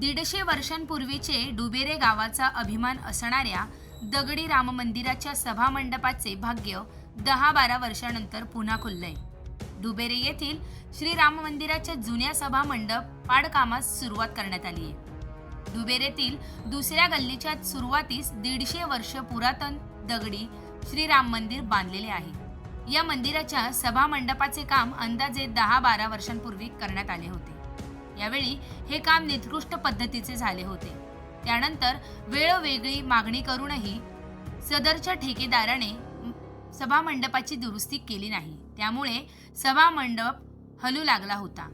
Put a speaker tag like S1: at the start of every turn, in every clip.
S1: दीडशे वर्षांपूर्वीचे डुबेरे गावाचा अभिमान असणाऱ्या दगडी राम मंदिराच्या सभामंडपाचे भाग्य दहा बारा वर्षानंतर पुन्हा खुललंय. डुबेरे येथील श्री राम मंदिराच्या जुन्या सभा मंडप पाडकामास सुरुवात करण्यात आली आहे. डुबेरेतील दुसऱ्या गल्लीच्या सुरुवातीस दीडशे वर्ष पुरातन दगडी श्री राम मंदिर बांधलेले आहे. या मंदिराच्या सभा मंडपाचे काम अंदाजे दहा बारा वर्षांपूर्वी करण्यात आले होते. यावेळी हे काम निकृष्ट पद्धतीचे झाले होते. त्यानंतर वेळोवेगळी मागणी करूनही सदरच्या ठेकेदाराने सभा मंडपाची दुरुस्ती केली नाही. त्यामुळे सभा मंडप हलू लागला होता.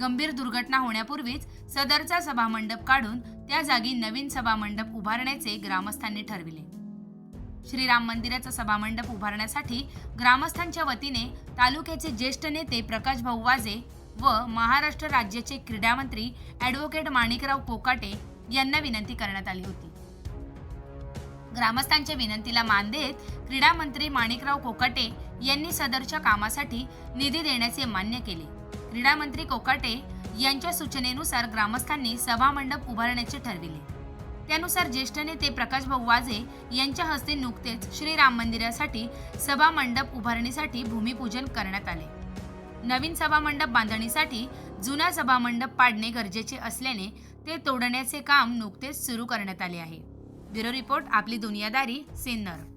S1: गंभीर दुर्घटना होण्यापूर्वीच सदरचा सभा मंडप काढून त्या जागी नवीन सभा मंडप उभारण्याचे ग्रामस्थांनी ठरविले. श्रीराम मंदिराचा सभामंडप उभारण्यासाठी ग्रामस्थांच्या वतीने तालुक्याचे ज्येष्ठ नेते प्रकाश भाऊ वाजे व महाराष्ट्र राज्याचे क्रीडा मंत्री ॲडव्होकेट माणिकराव कोकाटे यांना विनंती करण्यात आली होती. ग्रामस्थांच्या विनंतीला मान देत क्रीडा मंत्री माणिकराव कोकाटे यांनी सदरच्या कामासाठी निधी देण्याचे मान्य केले. क्रीडा मंत्री कोकाटे यांच्या सूचनेनुसार ग्रामस्थांनी सभामंडप उभारण्याचे ठरविले. त्यानुसार ज्येष्ठ नेते प्रकाशभाऊ वाजे यांच्या हस्ते नुकतेच श्रीराम मंदिरासाठी सभा मंडप उभारणीसाठी भूमिपूजन करण्यात आले. नवीन सभामंडप बांधणीसाठी जुना सभामंडप पाडणे गरजेचे असल्याने ते तोडण्याचे काम नुकतेच सुरू करण्यात आले आहे. ब्युरो रिपोर्ट आपली दुनियादारी सिन्नर.